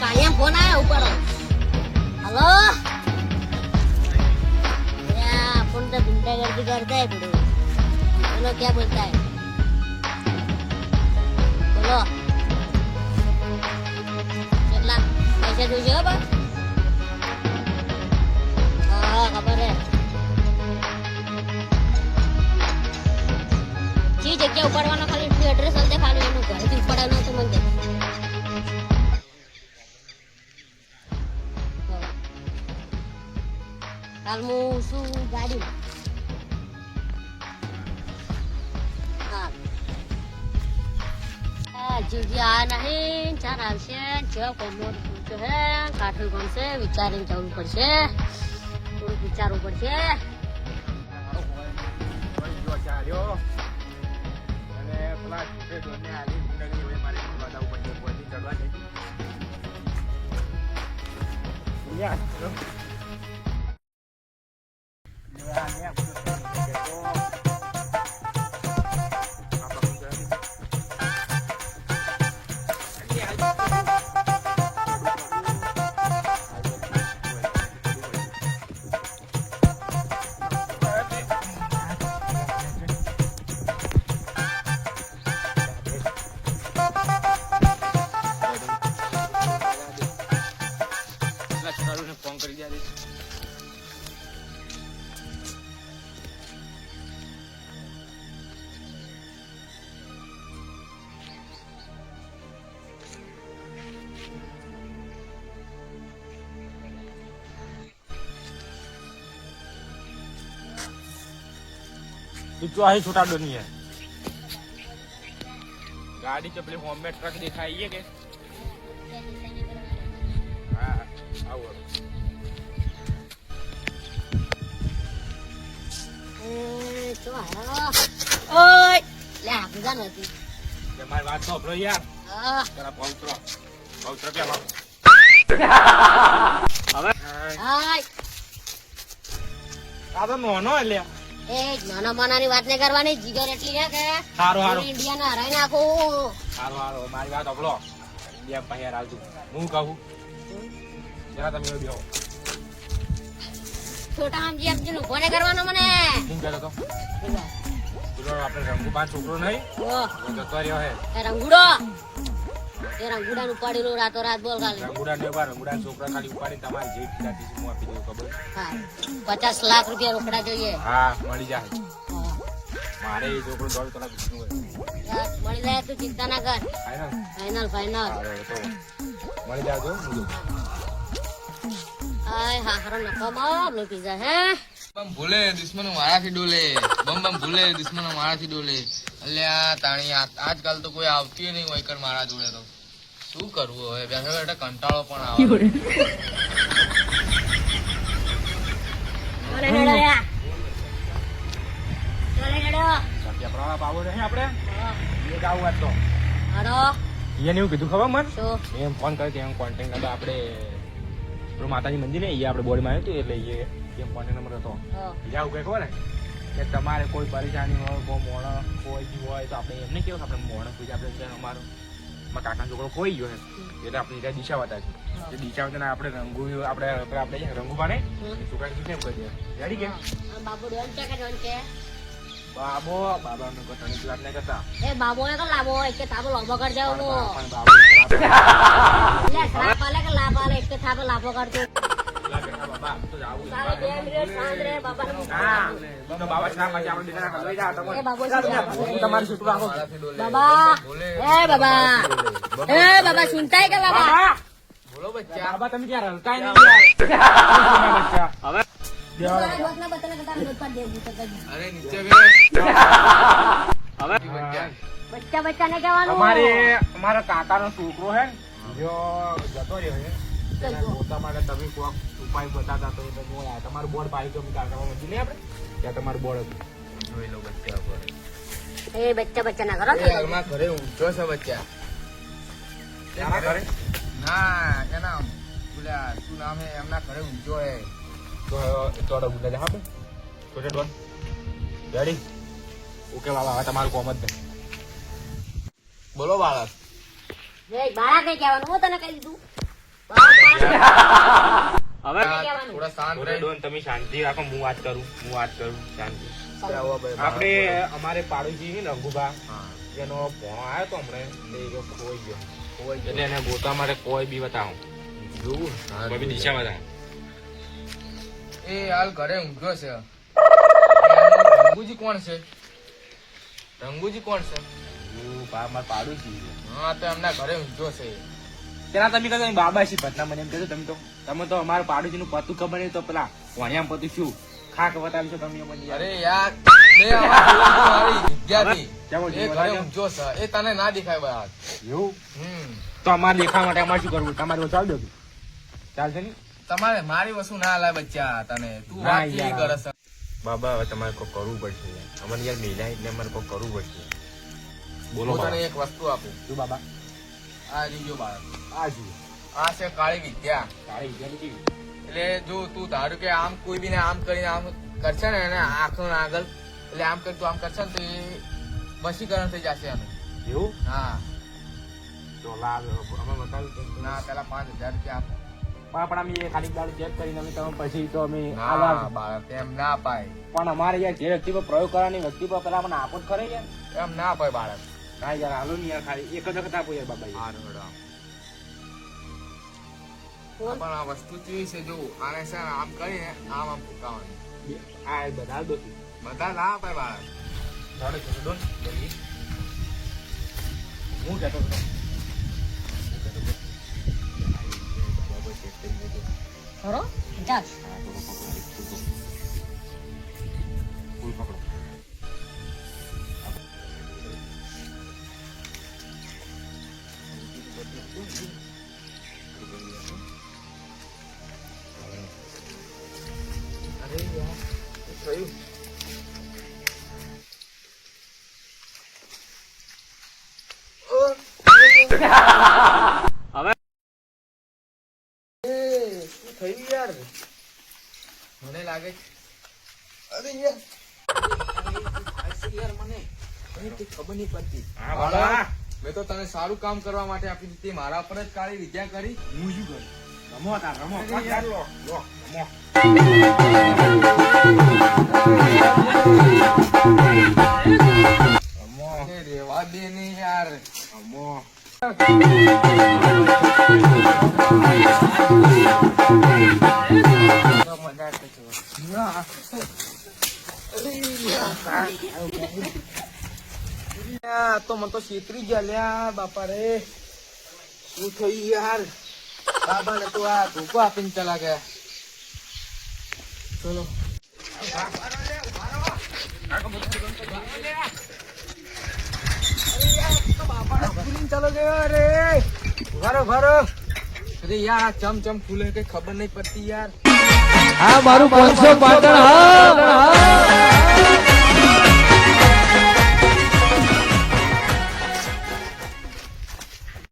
કાળિયા phone આવ્યો ઉપર hello? Phone તો ગુંડાગર્દી કરતા હે બધું બોલો, ક્યાં બોલતા હે બોલો પૈસા જોઈશે હો બા? હા, ખબર જી જગ્યા ઉપાડવાનો ખાલી એડ્રેસ આલ ખાલી એનું ઘરેથી ઉપાડવાનું તો મને કાલ હું શું ગાડી? આ નહીં ચાર આવશે, છ કોમોર પૂછો હે, કાઠું ગમશે, વિચારીને જવું પડશે. થોડુંક વિચારવું પડશે. ફોન તું તો અહીં છોટા ડોની હે ગાડી તો પેલી હોમ ટ્રક દેખાય કે? એ, શું ઓય લે આ નથી. તે મારી વાત સાંભળો યાર. હા. તારા પવિત્ર પવિત્ર પેલો હવે હાય આ તો નોનો એટલે. એ નાના માનાની વાત નહીં કરવાની જીગર એટલી છે કે સારું સારું ઇન્ડિયાને હરાઈ નાખું. સારું સારું મારી વાત સાંભળો. બે પહેર આવતું હું કહું જરા તમે બેહો. છોટા આમજી આમજી નું કોને કરવાનો મને. હું કહેતો તો આપણે રંગુબાન છોકરો નહીં. જતો રહ્યો હે. રંગુડો. એ રંગુડા નું પાડેલું રાતો રાત બોલ ખાલી રંગુડા ને ઊભા રંગુડા છોકરા ખાલી ઉપાડીને તમારી જે પીડાતી છે હું આપી દઉં ખબર? હા. પચાસ લાખ રૂપિયા રોકડા જોઈએ. હા મળી જાય. મારે એ છોકરો દોઢ કલાક પૂછવું હોય. મળી જાય તું ચિંતા ના કર ફાઈનલ ફાઈનલ મળી જાય જો હું જોઉં. આય હા હારો નકામો લો પીઝા હે? બમ ભૂલે દુશ્મનો મારાથી ડોલે. બમ બમ ભૂલે દુશ્મનો મારાથી ડોલે. અલ્યા તાણી આજકાલ તો કોઈ આવતી નહીં હોય કર મારા જોડે તો. શું કરવું હવે? બેઠા બેઠા કંટાળો પણ આવે. માતાજી મંદિર ને એ આપણે બોડીમાં આવ્યું હતું એટલે એ એમ કોન્ટેક્ટ નંબર હતો. બીજા આવું કઈ ખબર? કે તમારે કોઈ પરેશાની હોય કોઈ મોણ કોઈ હોય તો આપણે એમને કેવું આપણે મોણ કોઈ આપણે અમારો. મારા કાકાનો છોકરો ખોઈ ગયો એટલે આપણે ત્યાં દિશા છે એ દિશા બતાવીને આપણે રંગુ આપણે આપણે રંગુ પાને. છોકરાને કેમ કરીએ રેડી કે? આ બાબુ બાબો બાબા અમે કોઈ તને વાત કરતા એ બાબો એ કે લાભો કે થાબો લાભો કર જાવ નો બાબો એક કે થાબો લાગે તમારી છોકરો રાખો બાબા એ બાબા એ બાબા સુનતાય કે બાબા બાબા બોલો બચ્ચા બાબા તમે ક્યાં હલતા નહીં બચ્ચા હવે. અરે નીચે હવે બચ્ચાને કહેવાનું અમારે અમારા કાકાનો છોકરો હે જતો રહ્યો છે. માટે તમે કોક ઉપાય બતાતા તો તમે બોલા તમારું બોર્ડ પાડી તો અમે કાકામાં મંજૂર આપણે. ત્યાં તમારું બોર્ડ હતું. જોઈ લો બચ્ચા પર એ બચ્ચા બચ્ચા ના કરો એ હાલમાં ઘરે ઊંચો છે બચ્ચા. તારા ઘરે? ના એના બોલ્યા શું નામ હે એમના ઘરે ઊંચો હે તો થોડો બોલ્યા હા બે છોટે ડોન. રેડી ઓકે બાબા હવે તમારું કોમ જ નહીં બોલો બાળક જય બાળા કઈ કહેવાનું હું તને કહી દીધું. હવે થોડા શાંત રહી. તમે શાંતિ રાખો હું વાત કરું હું વાત કરું શાંતિ. આપણે અમારે પાડોશી છે ને જેનો ભોણો આવ્યો તો હમણાં. એ ખોઈ ગયો. ખોવાઈ ગયો. એટલે એને ગોતવા માટે કોઈ બી બતાવું. જોવું? હા, કોઈ બી દિશા બતાવો. એ હાલ ઘરે ઊંઘ્યો છે. રંગુજી કોણ છે? રંગુજી કોણ છે? હું મારા પાડોશી હા તો એમના ઘરે ઊંઘ્યો છે. પેલા તમે કહો તમે બાબા છે ભટના મને એમ કહેશો તમે તો તમે તો અમારા પાડોશીનું પતું ખબર નહીં તો પેલા વાણિયામ પતું શું? ખાક બતાવી છો તમે મને અરે યાર એ તને ના દેખાય એવું? તો અમારે દેખાવા માટે અમારે શું કરવું? તમારે ચાલ દો ચાલશે ને? તમારે મારી વસ્તુ ના લાય બચ્ચા તને. તું વાત કેવી બાબા હવે તમારે કોઈ કરવું પડશે. અમને યાર મેલા એટલે અમારે કોઈ કરવું પડશે. બોલો તને એક વસ્તુ આપું. શું બાબા? આ બાળક. આ આ છે કાળી વિદ્યા. કાળી એટલે જો તું ધારું કે આમ કોઈ બી આમ કરીને આમ કરશે ને એને આંખો આગળ એટલે આમ કરી તું આમ કરશે ને તો એ વશીકરણ થઈ જશે એનું. એવું? હા. તો લાવ અમે બતાવ્યું ના પેલા પાંચ હજાર રૂપિયા આપો. પણ અમે ખાલી દાડો ચેક કરીને અમે તમે પછી તો અમે બાળક એમ ના પાય. પણ અમારે યાર જે વ્યક્તિ પર પ્રયોગ કરવાની વ્યક્તિ પર પેલા મને આપો જ ખરે યાર એમ ના પાય બાળક. ના યાર હાલો ને યાર ખાલી એક જ વખત આપો યાર બાબા હારું. પણ આ વસ્તુ કેવી છે? જો આને છે આમ કરીને આમ આમ ફૂંકાવાની. આ બધા દો તું. બધા ના ભાઈ બાળક. દોડે છે, દોડ, હું કહેતો હતો. ખરો ચાલ મને કઈ ખબર નહીં પડતી મેં તો તને સારું કામ કરવા માટે આપી દીધી મારા પર જ કાળી વિદ્યા કરી હું શું કરું? રમો તાર, રમો. લો, લો, રમો. રમો, રેવા દે ને યાર રમો. તો મને તો છેતરી ગયા લ્યા બાપા રે શું થયું યાર બાબા ને તો આ ધોકો આપીને ચલા ગયા ચલો ચાલો ગયો અરે ભરો ભરો અરે યાર આ ચમ ચમ ફૂલે કઈ ખબર નહીં પડતી યાર આ મારું પાંચસો પાટણ હા